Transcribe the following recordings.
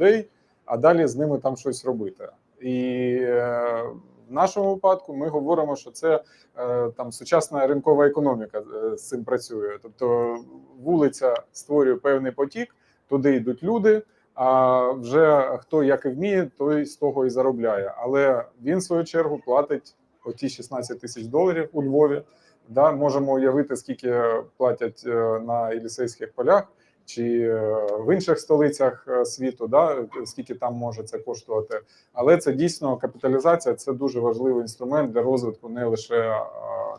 людей, а далі з ними там щось робити. І е, в нашому випадку ми говоримо, що це е, там сучасна ринкова економіка е, з цим працює. Тобто вулиця створює певний потік, туди йдуть люди. А вже хто як і вміє, той з того і заробляє. Але він в свою чергу платить оті 16 тисяч доларів у Львові. Да, можемо уявити, скільки платять на Єлісейських полях чи е, в інших столицях е, світу, да, скільки там може це коштувати. Але це дійсно капіталізація це дуже важливий інструмент для розвитку не лише е,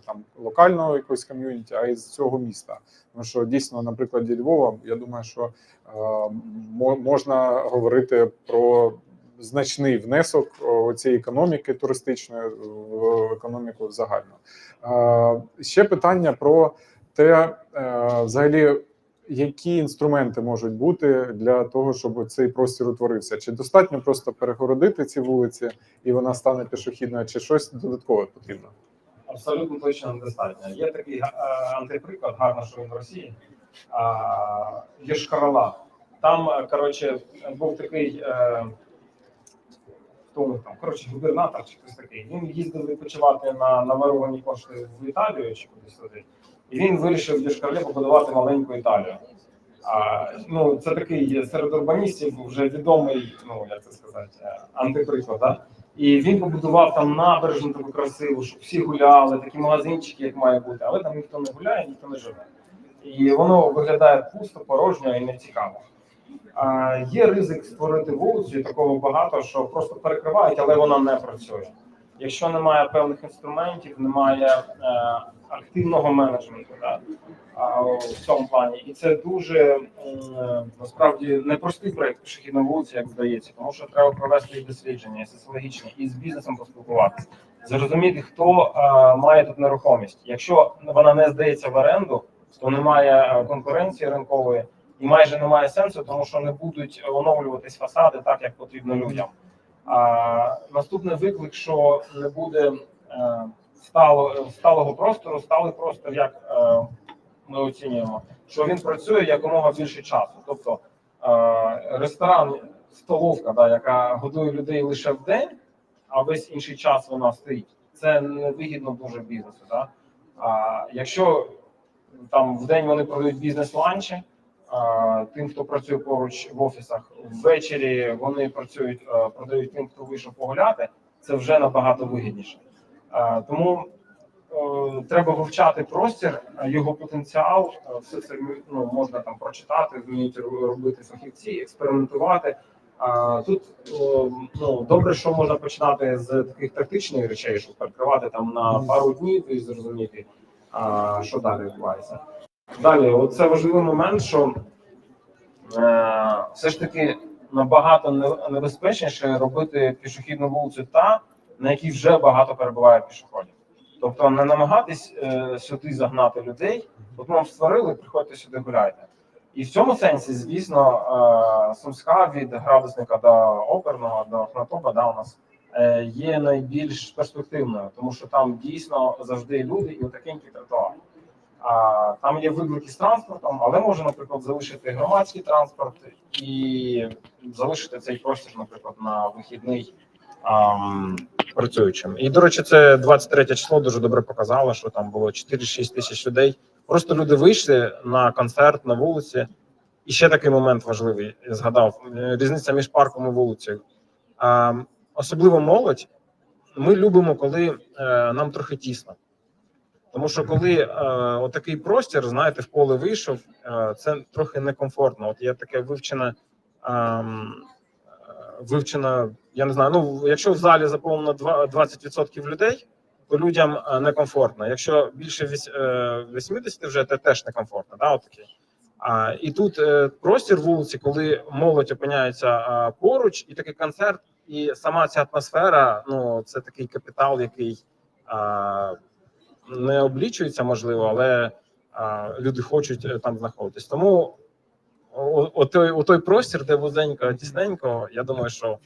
там локального якогось ком'юніті, а й з цього міста. Тому що дійсно, на прикладі Львова, я думаю, що можна говорити про значний внесок цієї економіки туристичної в економіку загально. Ще питання про те, взагалі, які інструменти можуть бути для того, щоб цей простір утворився? Чи достатньо просто перегородити ці вулиці і вона стане пішохідною, чи щось додаткове потрібно? Абсолютно точно недостатньо. Є такий е, антиприклад, гарно, що він в Росії. А, Є Шкарала. Там, е, коротше, був такий. Е, хто них там? Коротше, губернатор чи хтось такий. Він їздив відпочивати на наваровані кошти в Італію чи кудись туди. І він вирішив Дешкарлі побудувати маленьку Італію. А, ну, це такий серед урбаністів вже відомий, ну як це сказати, антиприклад. Да? І він побудував там набережну таку красиву, щоб всі гуляли, такі магазинчики, як має бути, але там ніхто не гуляє, ніхто не живе. І воно виглядає пусто, порожньо і нецікаво. А, є ризик створити вулицю, такого багато, що просто перекривають, але вона не працює. Якщо немає певних інструментів, немає е, активного менеджменту да, в цьому плані. І це дуже е, насправді непростий проєкт пішохідна вулиця, як здається, тому що треба провести і дослідження, і соціологічні, і з бізнесом поспілкуватися, зрозуміти, хто е, має тут нерухомість. Якщо вона не здається в оренду, то немає е, конкуренції ринкової і майже немає сенсу, тому що не будуть оновлюватись фасади так, як потрібно людям. А наступний виклик, що не буде стало, сталого простору, сталий простор, як е, ми оцінюємо, що він працює якомога більше часу. Тобто е, ресторан, столовка, да, яка годує людей лише в день, а весь інший час вона стоїть. Це невигідно дуже бізнесу. Да? А якщо там в день вони продають бізнес-ланчі, тим, хто працює поруч в офісах, ввечері вони працюють, е, продають тим, хто вийшов погуляти. Це вже набагато вигідніше. Е, Тому е, треба вивчати простір, е, його потенціал. Все це ну, можна там прочитати, вміють робити фахівці, експериментувати. Тут ну добре, що можна починати з таких тактичних речей, щоб перекривати там на пару днів і зрозуміти, що далі відбувається. Далі, оце важливий момент, що все ж таки набагато небезпечніше робити пішохідну вулицю та, на якій вже багато перебуває пішоходів. Тобто не намагатись е, сюди загнати людей, от ми вам створили, приходьте сюди гуляйте. І в цьому сенсі, звісно, е, Сумська від градусника до оперного до Хнатопа да, у нас е, є найбільш перспективною, тому що там дійсно завжди люди і отакенький тротуар. А там є виклики з транспортом, але можна, наприклад, залишити громадський транспорт і залишити цей простір, наприклад, на вихідний працюючим. І до речі, це 23 число дуже добре показало, що там було 4-6 тисяч людей. Просто люди вийшли на концерт на вулиці. І ще такий момент важливий. Я згадав е, різниця між парком і вулицею. А, особливо молодь. Ми любимо, коли е, нам трохи тісно. Тому що коли е, отакий простір, знаєте, в поле вийшов, е, це трохи некомфортно. От є таке вивчене, ем, е, вивчена, я не знаю, ну якщо в залі заповнено два- 20% людей, то людям е, некомфортно. Якщо більше вісь- е, 80 вже, то теж некомфортно. Да, от. А, і тут е, простір вулиці, коли молодь опиняється е, поруч, і такий концерт, і сама ця атмосфера, ну це такий капітал, який. е, не облічується, можливо, але а, люди хочуть е, там знаходитись. Тому о, о, той, о той простір, де вузенько, тісненько, я думаю, що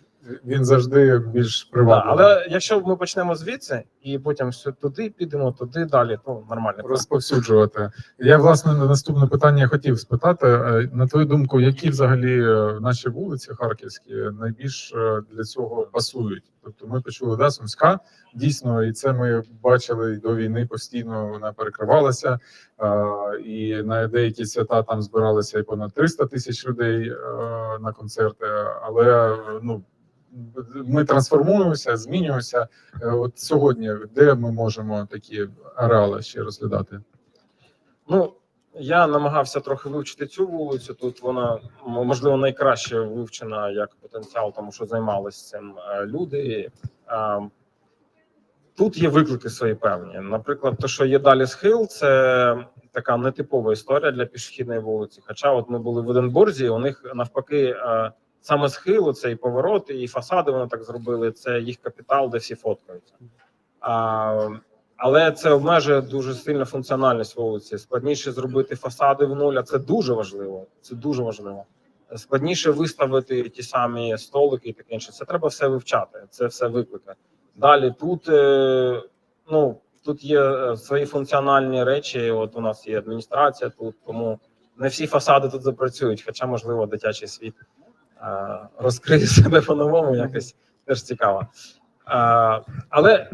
він завжди більш Да, привабливий. але якщо ми почнемо звідси і потім все туди підемо, туди далі, то нормально. розповсюджувати. Я власне на наступне питання хотів спитати. е, На твою думку, які взагалі е, наші вулиці харківські найбільш е, для цього пасують? Тобто ми почули да, Сумська, дійсно, і це ми бачили до війни постійно. Вона перекривалася, і на деякі свята там збиралися і понад 300 тисяч людей на концерти. Але ну ми трансформуємося, змінюємося. Е, От сьогодні, де ми можемо такі ареали ще розглядати? Ну я намагався трохи вивчити цю вулицю. Тут вона можливо найкраще вивчена як потенціал, тому що займалися цим е, люди. Е, Тут є виклики свої певні. Наприклад, те, що є далі схил, це така нетипова історія для пішохідної вулиці. Хоча, от ми були в Единбурзі, у них навпаки саме схил, цей поворот і фасади вони так зробили. Це їх капітал, де всі фоткаються. А, але це обмежує дуже сильно функціональність вулиці. Складніше зробити фасади в нуль, а це дуже важливо. Це дуже важливо. Складніше виставити ті самі столики і таке інше. Це треба все вивчати. Це все виклики. Далі тут е, ну тут є е, свої функціональні речі. От у нас є адміністрація тут, тому не всі фасади тут запрацюють. Хоча, можливо, дитячий світ е, розкриє себе по-новому, якось теж цікаво. Е, але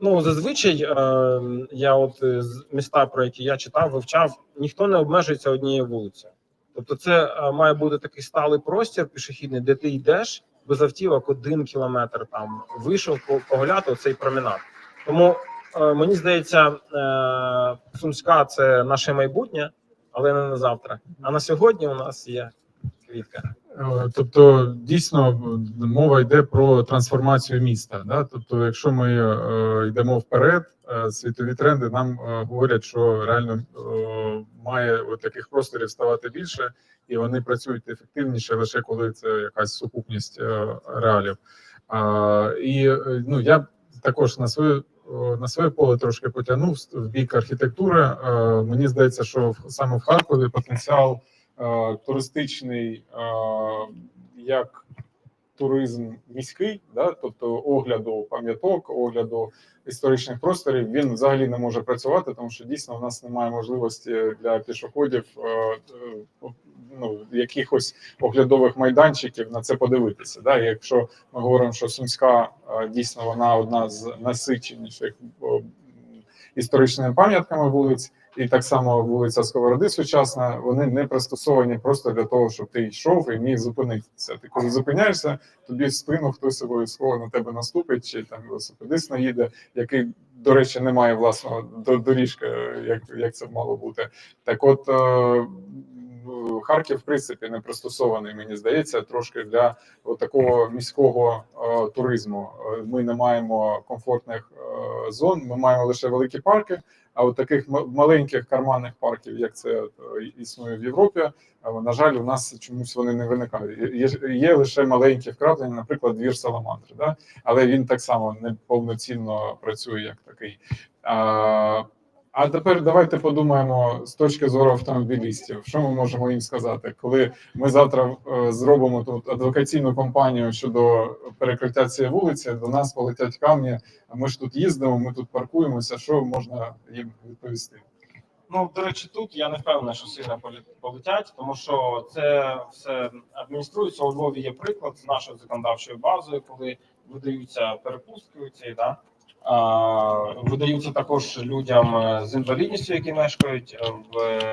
ну зазвичай е, я, от з міста, про які я читав, вивчав, ніхто не обмежується однією вулицею. Тобто, це має бути такий сталий простір пішохідний, де ти йдеш без автівок один кілометр там вийшов по- погуляти оцей променад. Тому мені здається, Сумська це наше майбутнє, але не на завтра. А на сьогодні у нас є квітка. Е, Тобто, дійсно мова йде про трансформацію міста. Да? Тобто, якщо ми е, йдемо вперед, е, світові тренди нам говорять, що реально має от таких просторів ставати більше, і вони працюють ефективніше лише коли це якась сукупність реалів. І ну я також на свою на своє поле трошки потягнув в бік архітектури. Мені здається, що саме в Харкові потенціал туристичний е, як туризм міський, да, тобто огляду пам'яток, огляду історичних просторів, він взагалі не може працювати, тому що дійсно в нас немає можливості для пішоходів е, е, ну, якихось оглядових майданчиків на це подивитися. Да? Якщо ми говоримо, що Сумська е, дійсно вона одна з насиченіших е, історичними пам'ятками вулиць, і так само вулиця Сковороди сучасна, вони не пристосовані просто для того, щоб ти йшов і міг зупинитися. Ти коли зупиняєшся, тобі в спину хтось обов'язково на тебе наступить, чи там велосипедист наїде, який, до речі, не має власного до- доріжки, як, як це мало бути. Так, от е, Харків, в принципі, не пристосований, мені здається, трошки для такого міського е, туризму. Е, Ми не маємо комфортних зон, ми маємо лише великі парки. А от таких маленьких карманних парків, як це е, існує в Європі, е, на жаль, у нас чомусь вони не виникають. Є- є лише маленькі вкраплення, наприклад, двір Саламандри, да? але він так само не повноцінно працює як такий. А, тепер давайте подумаємо з точки зору автомобілістів, що ми можемо їм сказати, коли ми завтра е, зробимо тут адвокаційну кампанію щодо перекриття цієї вулиці, до нас полетять камні. Ми ж тут їздимо, ми тут паркуємося. Що можна їм відповісти? Ну, до речі, тут я не впевнений, що сильно полетять, тому що це все адмініструється. У Львові є приклад з нашою законодавчою базою, коли видаються перепустки ці, да? Видаються також людям е, з інвалідністю, які мешкають е,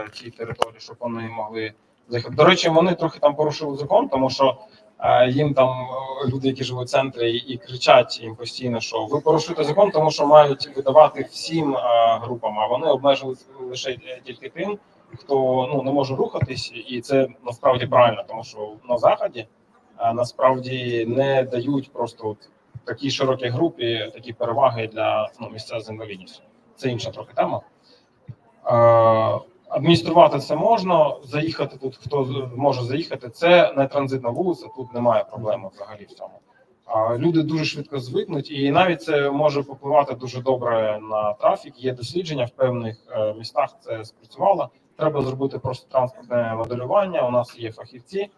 в цій території, щоб вони могли заїхати. До речі, вони трохи там порушили закон, тому що е, їм там люди, які живуть в центрі, і, кричать їм постійно, що ви порушуєте закон, тому що мають видавати всім групам, а вони обмежили лише тільки тим, хто ну не може рухатись, і це насправді правильно, тому що на заході насправді не дають просто от такій широкій групі такі переваги для ну, місця з інвалідністю. Це інша трохи тема. Е, Адмініструвати це можна, заїхати тут, хто може заїхати. Це не транзитна вулиця, тут немає проблеми взагалі в цьому. Люди дуже швидко звикнуть, і навіть це може попливати дуже добре на трафік. Є дослідження в певних е, містах. Це спрацювало. Треба зробити просто транспортне моделювання. У нас є фахівці,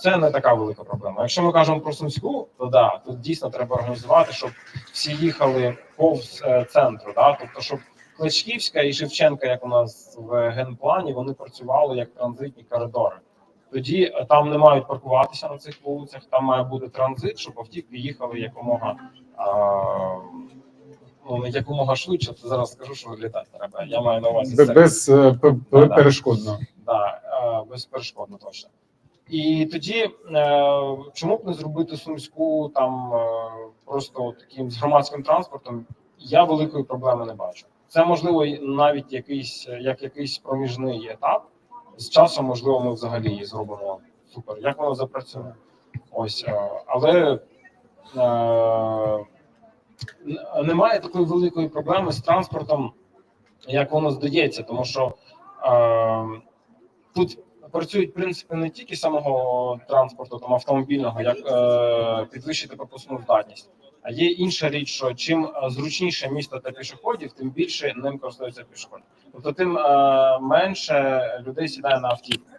це не така велика проблема. Якщо ми кажемо про Сумську, то да, тут дійсно треба організувати, щоб всі їхали повз е, центру. Да? Тобто, щоб Кличківська і Шевченка, як у нас в генплані, вони працювали як транзитні коридори. Тоді е, там не мають паркуватися на цих вулицях, там має бути транзит, щоб автівки їхали якомога. А, Ну, не якомога швидше, то зараз скажу, що літати треба. Я маю на увазі Бе- це. Без Да-да. перешкодно. Да, е, безперешкодно точно. І тоді е, чому б не зробити сумську там е, просто таким з громадським транспортом? Я великої проблеми не бачу. Це можливо навіть якийсь е, як якийсь проміжний етап. З часом, можливо, ми взагалі її зробимо супер. Як воно запрацює? Ось, але е, немає такої великої проблеми з транспортом, як воно здається, тому що е, тут працюють принципи не тільки самого транспорту, там автомобільного, як е, підвищити пропускну здатність. А є інша річ, що чим е, зручніше місто для пішоходів, тим більше ним користуються пішоходи. Тобто, тим е, менше людей сідає на автівку.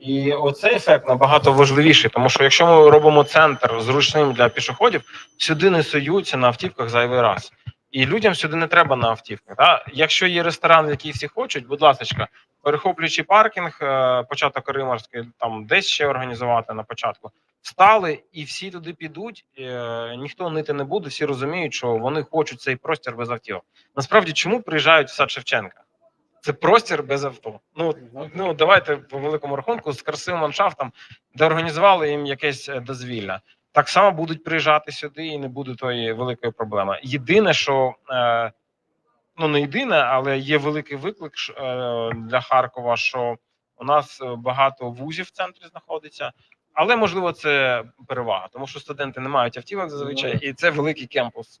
І оцей ефект набагато важливіший, тому що якщо ми робимо центр зручним для пішоходів, сюди не суються на автівках зайвий раз. І людям сюди не треба на автівках. Да? Якщо є ресторан, в який всі хочуть, будь ласка, перехоплюючи паркінг, е, початок Римарський, там десь ще організувати на початку. Встали і всі туди підуть. е, Ніхто нити не буде. Всі розуміють, що вони хочуть цей простір без автівок. Насправді, чому приїжджають в сад Шевченка? Це простір без авто. Ну, ну давайте по великому рахунку з красивим ландшафтом, де організували їм якесь е, дозвілля. Так само будуть приїжджати сюди і не буде тої великої проблеми. Єдине, що е, ну не єдине, але є великий виклик е, для Харкова, що у нас е, багато вузів в центрі знаходиться. Але можливо це перевага, тому що студенти не мають автівок зазвичай, і це великий кемпус.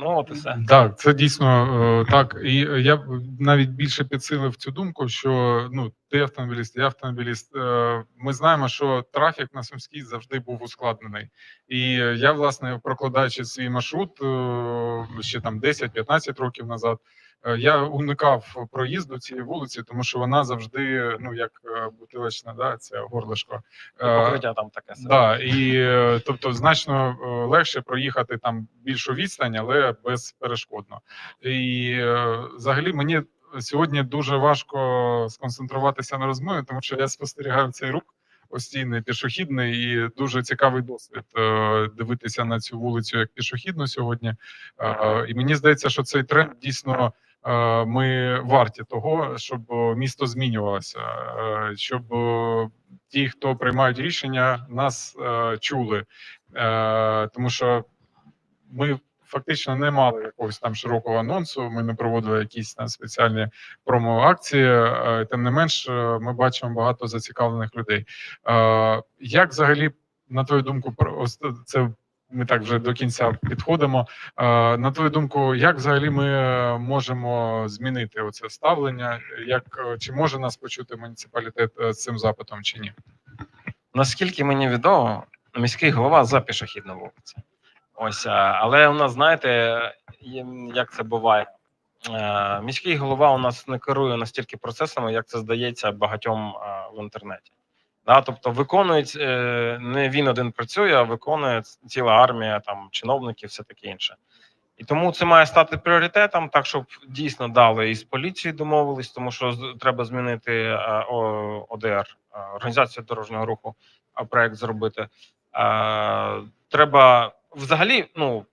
Ну от і все. Так, це дійсно е, так. І я навіть більше підсилив цю думку, що ну ти автомобіліст, я автомобіліст. е, Ми знаємо, що трафік на Сумській завжди був ускладнений. І я, власне, прокладаючи свій маршрут е, ще там 10-15 років назад. Е, Я уникав проїзду цієї вулиці, тому що вона завжди, ну як е, бутилочна, да, це горлишко. І Е, покриття там таке собі. Да, і тобто значно легше проїхати там більшу відстань, але безперешкодно. І взагалі мені сьогодні дуже важко сконцентруватися на розмові, тому що я спостерігаю цей рух постійний пішохідний і дуже цікавий досвід дивитися на цю вулицю як пішохідну сьогодні. І мені здається, що цей тренд дійсно. Е, Ми варті того, щоб місто змінювалося, е, щоб е, ті, хто приймають рішення, нас чули, тому що ми фактично не мали якогось там широкого анонсу. Ми не проводили якісь там спеціальні промо-акції. Тим не менш, ми бачимо багато зацікавлених людей. Як взагалі, на твою думку, це ми так вже до кінця підходимо. Е, На твою думку, як взагалі ми е, можемо змінити оце ставлення? Як е, чи може нас почути муніципалітет з цим запитом, чи ні? Наскільки мені відомо, міський голова за пішохідну вулицю. Ось, але у нас, знаєте, як це буває. Міський голова у нас не керує настільки процесами, як це здається багатьом в інтернеті. Да, тобто виконують е, не він один працює, а виконує ціла армія там чиновників, все таке інше. І тому це має стати пріоритетом, так щоб дійсно дали і з поліцією домовились, тому що треба змінити е, ОДР, е, організацію дорожнього руху, а проект зробити. Треба взагалі, ну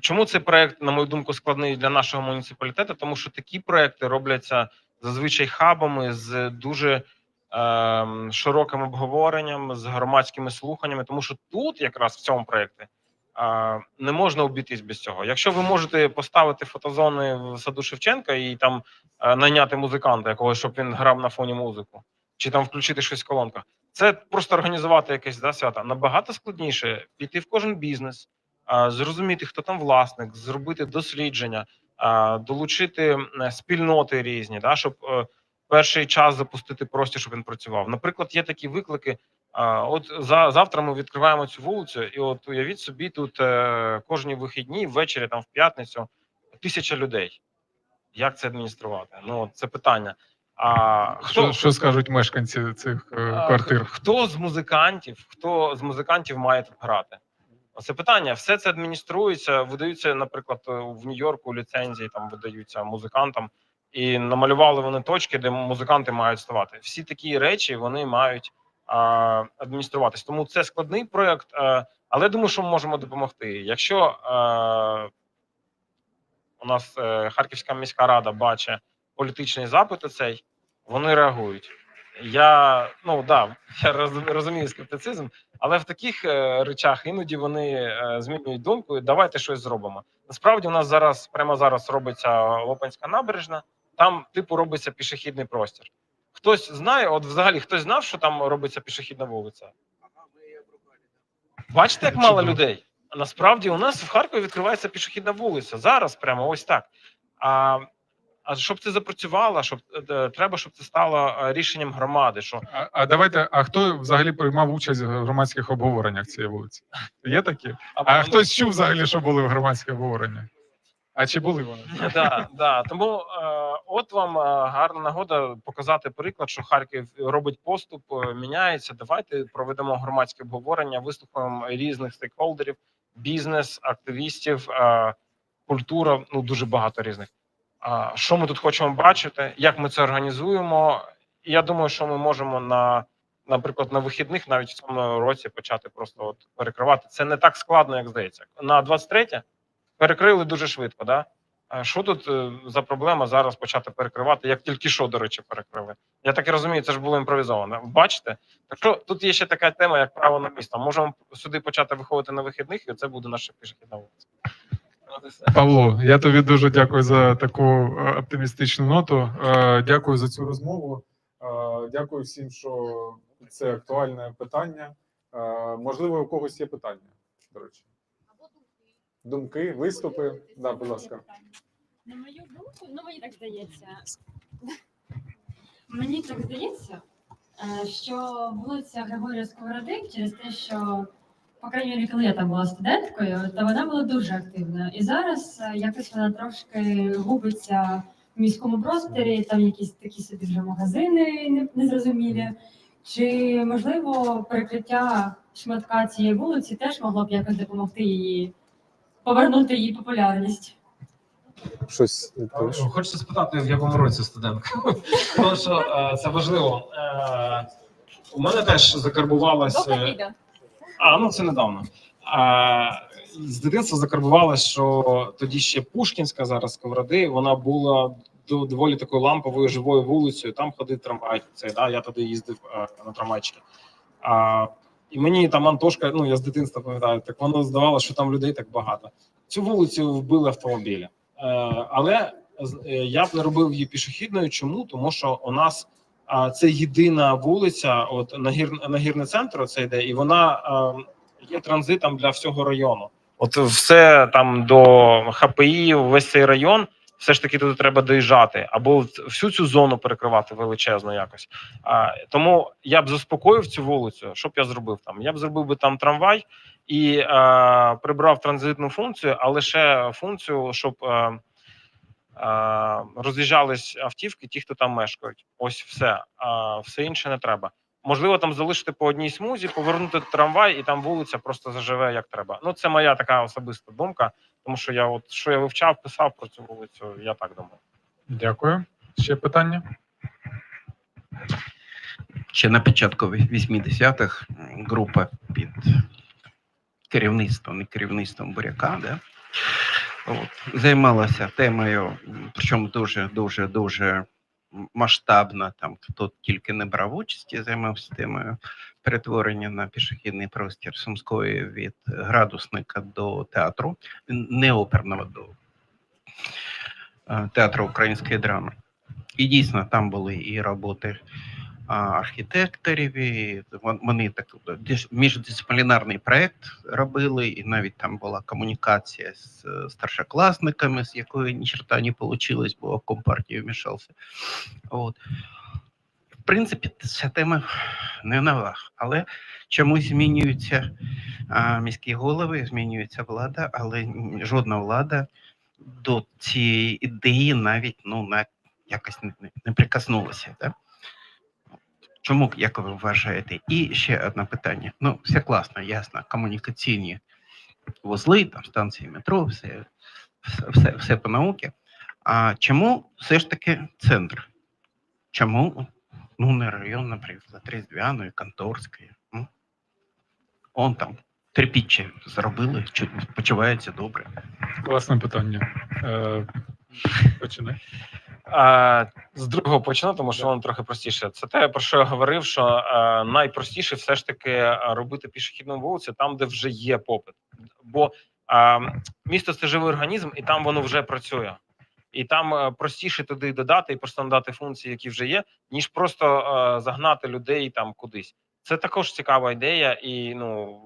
чому цей проект, на мою думку, складний для нашого муніципалітету? Тому що такі проекти робляться зазвичай хабами з дуже широким обговоренням, з громадськими слуханнями, тому що тут, якраз в цьому проєкті, не можна обійтись без цього. Якщо ви можете поставити фотозони в саду Шевченка і там е, найняти музиканта якогось, щоб він грав на фоні музику, чи там включити щось в колонках, це просто організувати якесь да, свято. Набагато складніше піти в кожен бізнес, зрозуміти, хто там власник, зробити дослідження, долучити е, спільноти різні, да, щоб е, перший час запустити простір, щоб він працював. Наприклад, є такі виклики. От за завтра ми відкриваємо цю вулицю, і от уявіть собі, тут е, кожні вихідні ввечері, там в п'ятницю, тисяча людей. Як це адмініструвати? Ну це питання. А Що, хто що скажуть мешканці цих е, а, квартир? Хто з музикантів, хто з музикантів має тут грати? Оце питання. Все це адмініструється, видаються, наприклад, в Нью-Йорку ліцензії там видаються музикантам, і намалювали вони точки, де музиканти мають ставати. Всі такі речі вони мають а, адмініструватись. Тому це складний проект, а, але думаю, що ми можемо допомогти. Якщо а, у нас е, Харківська міська рада бачить політичний запит, цей вони реагують. Я ну да, я роз- розумію скептицизм, але в таких е, речах іноді вони е, змінюють думку. і Давайте щось зробимо. Насправді, у нас зараз прямо зараз робиться Лопанська набережна. Там, типу, робиться пішохідний простір. Хтось знає, от взагалі хтось знав, що там робиться пішохідна вулиця. Бачите, як мало людей. А Насправді у нас в Харкові відкривається пішохідна вулиця. Зараз прямо ось так. А, а щоб це запрацювало, щоб е, треба, щоб це стало е, рішенням громади. Що А, а давайте, а хто взагалі приймав участь в громадських обговореннях цієї вулиці? Є такі? А ну, хтось чув взагалі, що були в громадських обговореннях? А чи були вони? да, да. Тому е, от вам е, гарна нагода показати приклад, що Харків робить поступ, е, міняється. Давайте проведемо громадське обговорення, вислухаємо різних стейкхолдерів, бізнес, активістів, е, культура. Ну дуже багато різних. А що ми тут хочемо бачити? Як ми це організуємо? Я думаю, що ми можемо на, наприклад, на вихідних навіть в цьому році почати просто от перекривати. Це не так складно, як здається. На 23 перекрили дуже швидко. Да? Що тут е, за проблема зараз почати перекривати, як тільки що, до речі, перекрили? Я так і розумію, це ж було імпровізовано. Бачите? Так що тут є ще така тема, як право на місто. Можемо сюди почати виходити на вихідних, і це буде наша пішохідна вулиця. Павло, я тобі дуже дякую за таку е, оптимістичну ноту. Е, Дякую за цю розмову. Дякую всім, що це актуальне питання. Можливо, у когось є питання, до речі. Думки, виступи. Да, будь ласка. На мою думку, ну мені так здається. Мені так здається, е, що вулиця Григорія Сковороди через те, що, по крайній мірі, коли я там була студенткою, то вона була дуже активна. І зараз е, якось вона трошки губиться в міському просторі, там якісь такі собі вже магазини незрозумілі. Чи можливо перекриття шматка цієї вулиці теж могло б якось допомогти її повернути її популярність? Щось Хочеться спитати, в якому році студентка? Тому що е, це важливо. Е, у мене теж закарбувалось. е, А, ну це недавно. А, з дитинства закарбувалось, що тоді ще Пушкінська, зараз Сковороди, вона була до- доволі такою ламповою живою вулицею. Там ходив трамвай. Це, да, я туди їздив е, на трамвайчики. А, і мені там Антошка, ну я з дитинства пам'ятаю, так воно здавалося, що там людей так багато. Цю вулицю вбили автомобілі. Е, але е, я б не робив її пішохідною. Чому? Тому що у нас це єдина вулиця, от нагір, нагірний центр це йде, і вона е, є транзитом для всього району. От все там до ХПІ, весь цей район, все ж таки туди треба доїжджати, або всю цю зону перекривати величезно якось. А, тому я б заспокоїв цю вулицю. Що б я зробив там? Я б зробив би там трамвай і е, прибрав транзитну функцію, а лише функцію, щоб. Е, роз'їжджались автівки, ті, хто там мешкають. Ось все. А все інше не треба. Можливо, там залишити по одній смузі, повернути трамвай, і там вулиця просто заживе як треба. Ну, це моя така особиста думка, тому що я, от що я вивчав, писав про цю вулицю, я так думаю. Дякую. Ще питання? ще на початку 80-х група під керівництвом і керівництвом буряка, да? От, займалася темою, причому дуже, дуже, дуже масштабно, там хто тільки не брав участі, займався темою перетворення на пішохідний простір Сумської від градусника до театру, не оперного до е, театру української драми. І дійсно там були і роботи архітекторів, і вони так міждисциплінарний проект робили, і навіть там була комунікація з е, старшокласниками, з якої ні черта не вийшло, бо в компартію вмішався. От. В принципі, ця тема не нова, але чомусь змінюються міські голови, змінюється влада, але жодна влада до цієї ідеї навіть ну на якось не, не прикоснулося. Да? Чому, як ви вважаєте? І ще одне питання. Ну, все класно, ясно, комунікаційні вузли, там станції метро, все, все, все, по науці. А чому все ж таки центр? Чому ну, не район, наприклад, Різдвяної, Конторської? Ну, он там трипіччя зробили, чу- почувається добре. Класне питання. Е, починай. Е, з другого почну, тому що воно трохи простіше. Це те, про що я говорив, що е, найпростіше все ж таки е, робити пішохідну вулицю там, де вже є попит. Бо е, місто це живий організм, і там воно вже працює. І там е, простіше туди додати і просто надати функції, які вже є, ніж просто е, загнати людей там кудись. Це також цікава ідея, і ну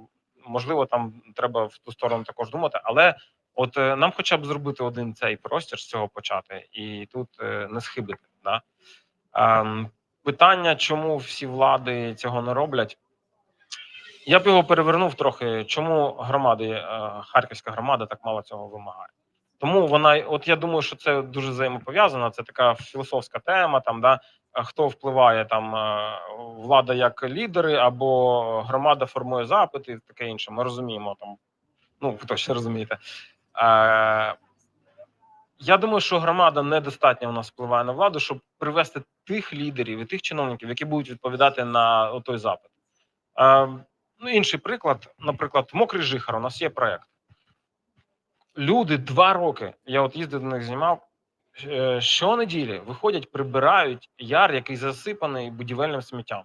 можливо, там треба в ту сторону також думати. Але от е, нам, хоча б зробити один цей простір з цього почати, і тут е, не схибити. Да? Ем, питання, чому всі влади цього не роблять? Я б його перевернув трохи. Чому громади, е, харківська громада так мало цього вимагає? Тому вона, от я думаю, що це дуже взаємопов'язано. Це така філософська тема. Там да хто впливає там влада як лідери, або громада формує запити, таке інше. Ми розуміємо там. Ну ви точно розумієте. Е, я думаю, що громада недостатньо у нас впливає на владу, щоб привести тих лідерів і тих чиновників, які будуть відповідати на той запит. Е, ну, інший приклад, наприклад, мокрий жихар. У нас є проект. Люди два роки. Я от їздив до них, знімав. е, Щонеділі виходять, прибирають яр, який засипаний будівельним сміттям.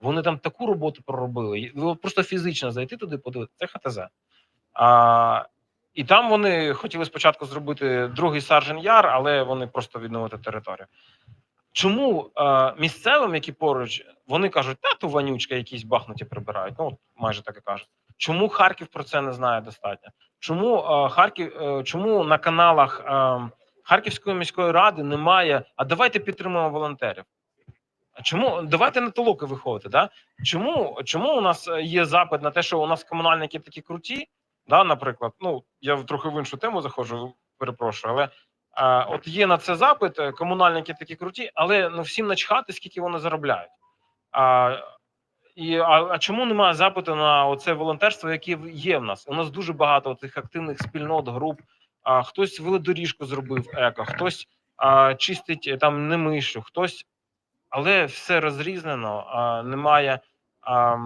Вони там таку роботу проробили. Ви просто фізично зайти туди, подивитися. Це ХТЗ. А, і там вони хотіли спочатку зробити другий саржен яр, але вони просто відновити територію. Чому е, місцевим, які поруч, вони кажуть, та то вонючка, якісь бахнуті прибирають. Ну, от майже так і кажуть. Чому Харків про це не знає достатньо? Чому е, Харків, е, чому на каналах е, Харківської міської ради немає? А давайте підтримуємо волонтерів. А чому давайте на толоки виходити? Да? Чому, чому у нас е, є запит на те, що у нас комунальники такі круті? Да, наприклад, ну я трохи в іншу тему заходжу, перепрошую, але а, от є на це запит, е, комунальники такі круті, але ну всім начхати, скільки вони заробляють. А, і, а, а чому немає запиту на оце волонтерство, яке є в нас? У нас дуже багато цих активних спільнот, груп. А, хтось велодоріжку зробив еко, хтось а, чистить е, там немишу, хтось, але все розрізнено, а, немає а,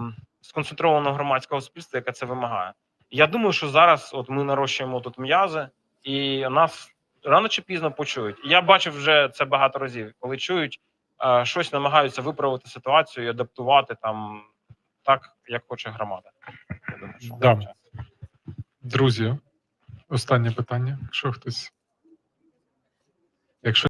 сконцентрованого громадського суспільства, яке це вимагає. Я думаю, що зараз от ми нарощуємо тут м'язи, і нас рано чи пізно почують. Я бачив вже це багато разів, коли чують, щось намагаються виправити ситуацію і адаптувати там так, як хоче громада. Я думаю, що Да. Друзі, останнє питання. Якщо хтось